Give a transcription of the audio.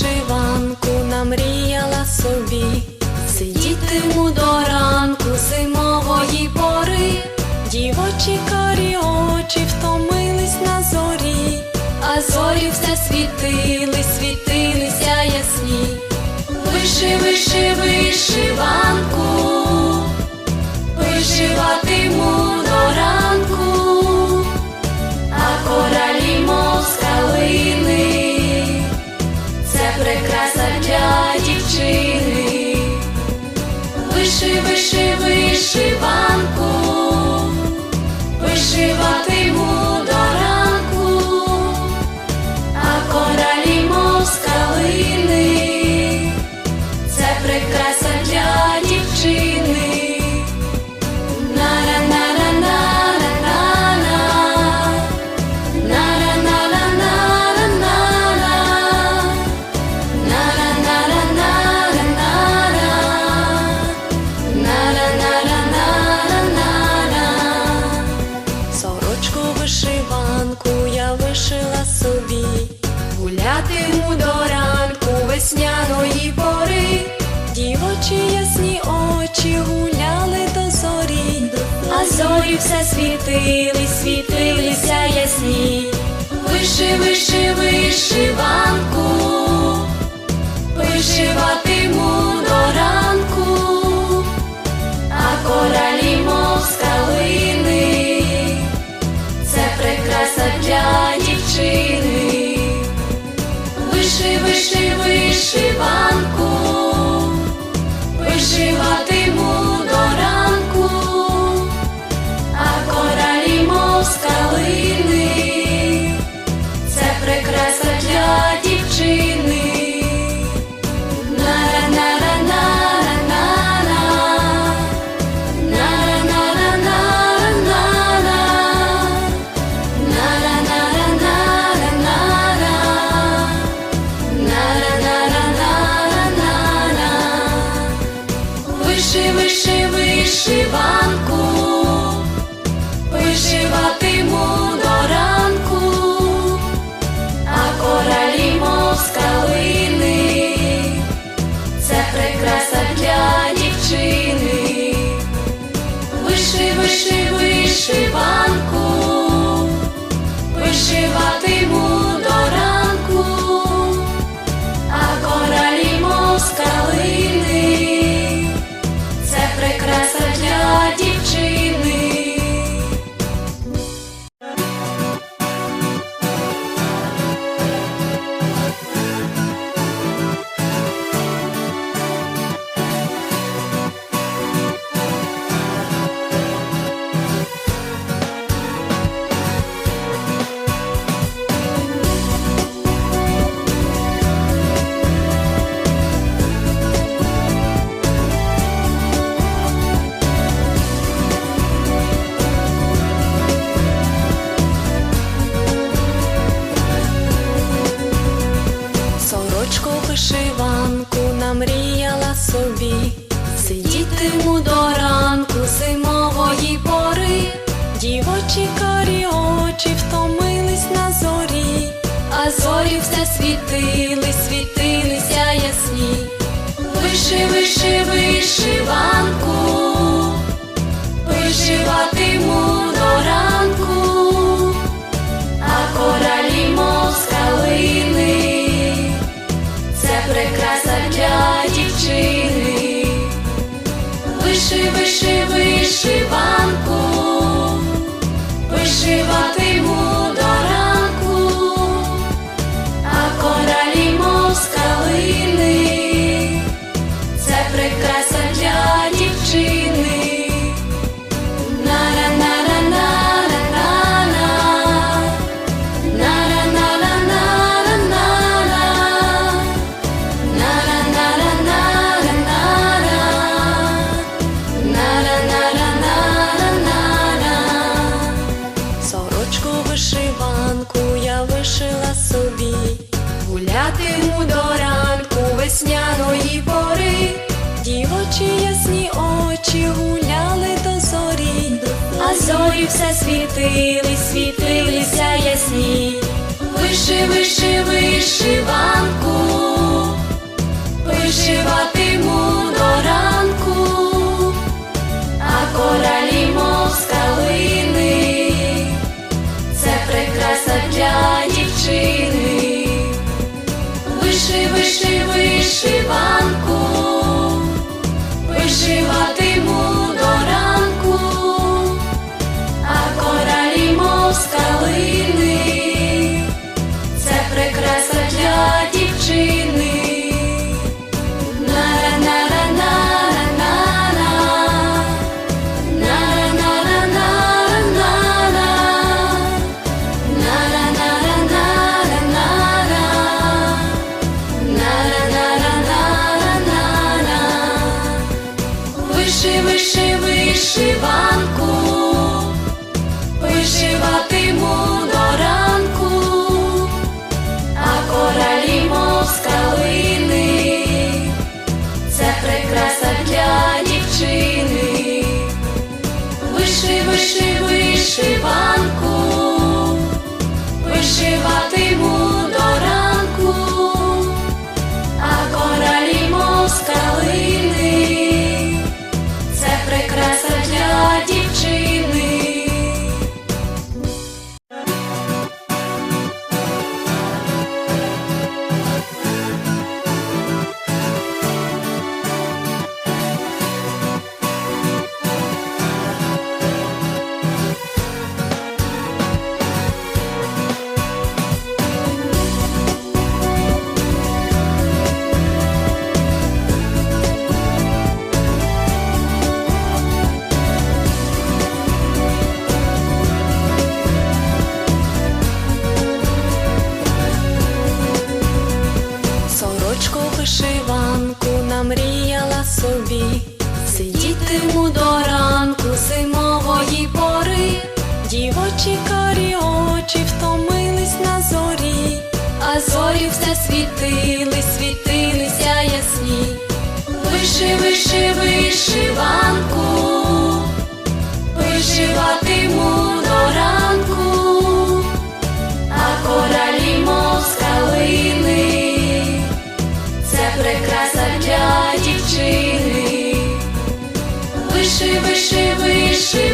вишиванку намріяла собі, сидітиму до ранку зимової пори, дівочі карі очі втомились на зорі, а зорі все світили, світили. вишивай, вишивай, вишивай. все світили, світилися ясні, виши, виши, вишиванку, вишиванку. Сорочку вишиванку намріяла собі, сидітиму до ранку зимової пори, дівочі карі очі втомились на зорі, а зорі все світили, світилися ясні. Виши, виши, вишиванку. наші ясні очі гуляли до зорі, а зорі все світили, світилися ясні, виши, виши, вишиванку, вишиватиму до ран. собі, сидітиму до ранку зимової пори, дівочі карі очі втомились на зорі, а зорі все світили, світилися ясні. Виши, виши, виши. виши, виши.